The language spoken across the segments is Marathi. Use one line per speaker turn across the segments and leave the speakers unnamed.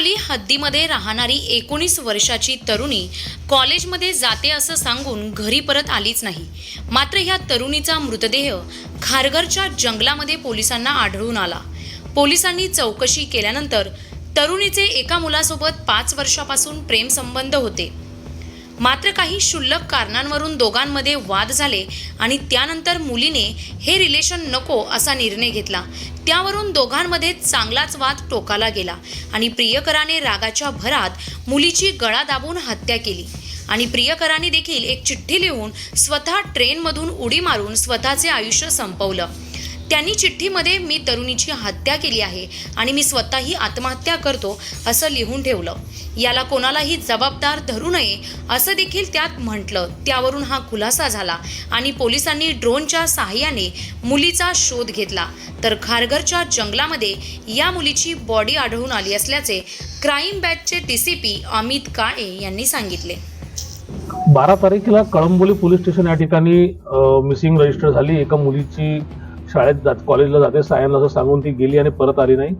वारळी हद्दीमध्ये राहणारी एकोणीस वर्षाची तरुणी कॉलेजमध्ये जाते असं सांगून घरी परत आलीच नाही. मात्र ह्या तरुणीचा मृतदेह खारघरच्या जंगलामध्ये पोलिसांना आढळून आला. पोलिसांनी चौकशी केल्यानंतर तरुणीचे एका मुलासोबत पाच वर्षापासून प्रेमसंबंध होते. मात्र काही क्षुल्लक कारणांवरून दोघांमध्ये वाद झाले आणि त्यानंतर मुलीने हे रिलेशन नको असा निर्णय घेतला. त्यावरून दोघांमध्ये चांगलाच वाद टोकाला गेला आणि प्रियकराने रागाच्या भरात मुलीची गळा दाबून हत्या केली. आणि प्रियकराने देखील एक चिठ्ठी लिहून स्वतः ट्रेनमधून उडी मारून स्वतःचे आयुष्य संपवलं. त्यांनी चिठ्ठीमध्ये मी तरुणीची हत्या केली आहे आणि मी स्वतःही आत्महत्या करतो असं लिहून ठेवलं. याला कोणालाही जबाबदार धरू नये असं देखील त्यात म्हटलं. त्यावरून हा खुलासा झाला आणि पोलिसांनी ड्रोनच्या सहाय्याने मुलीचा शोध घेतला. तर खारघरच्या जंगलामध्ये या मुलीची बॉडी आढळून आली असल्याचे क्राईम बॅचचे डीसीपी अमित काळे यांनी सांगितले.
बारा तारखेला कळंबोली पोलीस स्टेशन या ठिकाणी मिसिंग रजिस्टर झाली. एका मुलीची शाळेत जात कॉलेजला जाते सायनला असं सांगून ती गेली आणि परत आली नाही.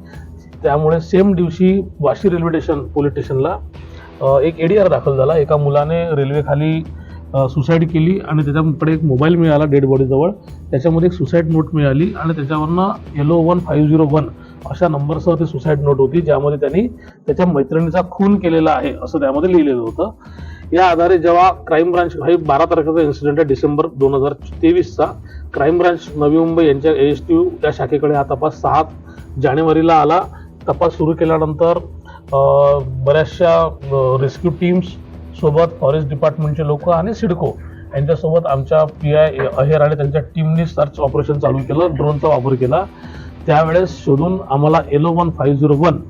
त्यामुळे सेम दिवशी वाशी रेल्वे स्टेशन पोलीस स्टेशनला एक एडीआर दाखल झाला. एका मुलाने रेल्वेखाली सुसाईड केली आणि त्याच्याकडे एक मोबाईल मिळाला डेड बॉडीजवळ त्याच्यामध्ये एक सुसाईड नोट मिळाली आणि त्याच्यावरनं yellow one five zero one अशा नंबरसह ती सुसाईड नोट होती ज्यामध्ये त्यांनी त्याच्या मैत्रिणीचा खून केलेला आहे असं त्यामध्ये लिहिलेलं होतं. या आधारे जेव्हा क्राईम ब्रांच हे बारा तारखेचा इन्सिडेंट आहे डिसेंबर दोन हजार तेवीसचा. क्राईम ब्रांच नवी मुंबई यांच्या एस टी या शाखेकडे हा तपास सहा जानेवारीला आला. तपास सुरू केल्यानंतर बऱ्याचशा रेस्क्यू टीम्स सोबत फॉरेस्ट डिपार्टमेंटचे लोक आणि सिडको यांच्यासोबत आमच्या पी आय अहेर आणि त्यांच्या टीमनी सर्च ऑपरेशन चालू केलं ड्रोनचा वापर केला. त्यावेळेस शोधून आम्हाला yellow one five zero one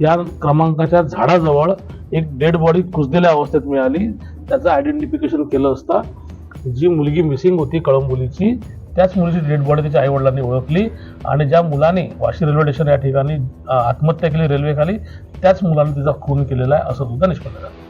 या क्रमांकाच्या झाडाजवळ एक डेड बॉडी कुजलेल्या अवस्थेत मिळाली. त्याचं आयडेंटिफिकेशन केलं असता जी मुलगी मिसिंग होती कळंबोलीची त्याच मुलीची डेड बॉडी त्याच्या आईवडिलांनी ओळखली आणि ज्या मुलाने वाशी रेल्वे स्टेशन या ठिकाणी आत्महत्या केली रेल्वेखाली त्याच मुलाने तिचा खून केलेला आहे असं सुद्धा निष्पन्न झालं.